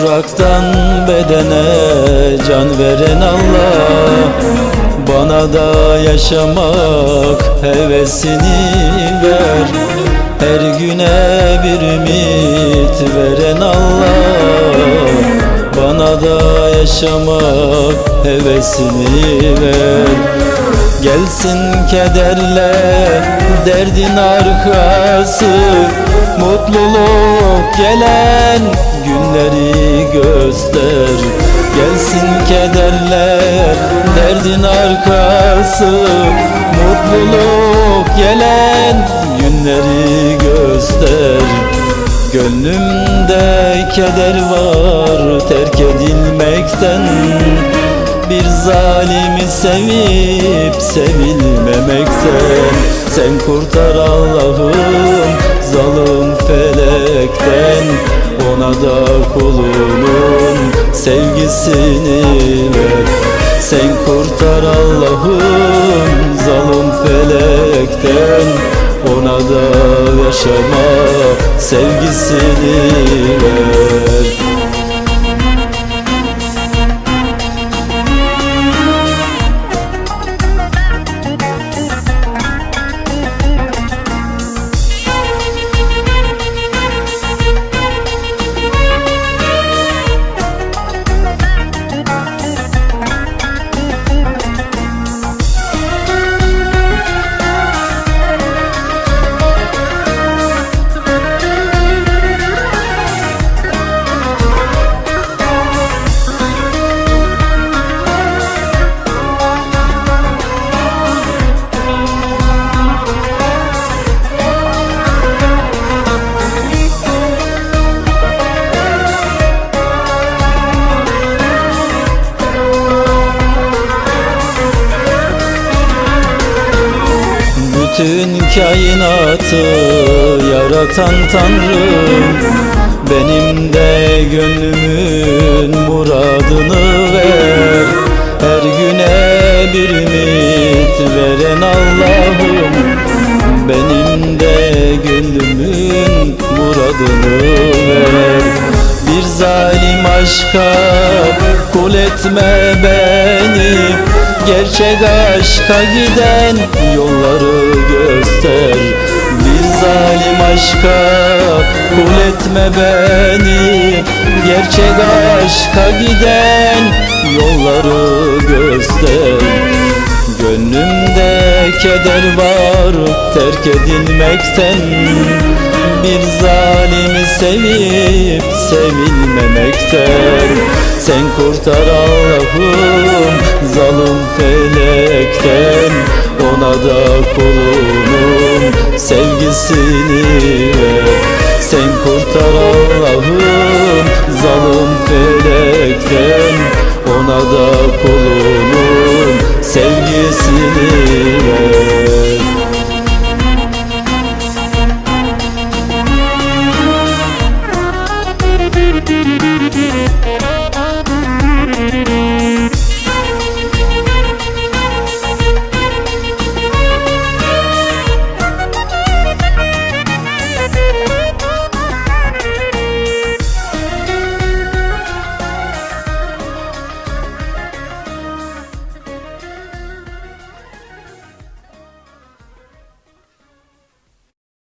Topraktan bedene can veren Allah. Bana da yaşamak hevesini ver. Her güne bir ümit veren Allah. Bana da yaşamak hevesini ver. Gelsin kederle derdin arkası. Mutluluk gelen günleri göster. Gelsin kederle derdin arkası. Mutluluk gelen günleri göster. Gönlümde keder var terk edilmekten. Bir zalimi sevip sevilmemekten. Sen kurtar Allah'ım zalim felekten Ona da kulunun sevgisini ver. Sen kurtar Allah'ım zalim felekten. Ona da yaşama sevgisini ver Bütün kainatı yaratan Tanrım. Benim de gönlümün muradını ver. Her güne bir ümit veren Allah'ım. Benim de gönlümün muradını ver. Bir zalim aşka kul etme beni Gerçek aşka giden yolları göster. Bir zalim aşka kul etme beni. Gerçek aşka giden yolları göster. Gönlümde keder var terk edilmekten. Bir zalimi sevip sevilmemekten. Sen kurtar Allah'ım zalim felekten Ona da kulunun sevgisini ver. Sen kurtar Allah'ım zalim felekten Ona da kulunun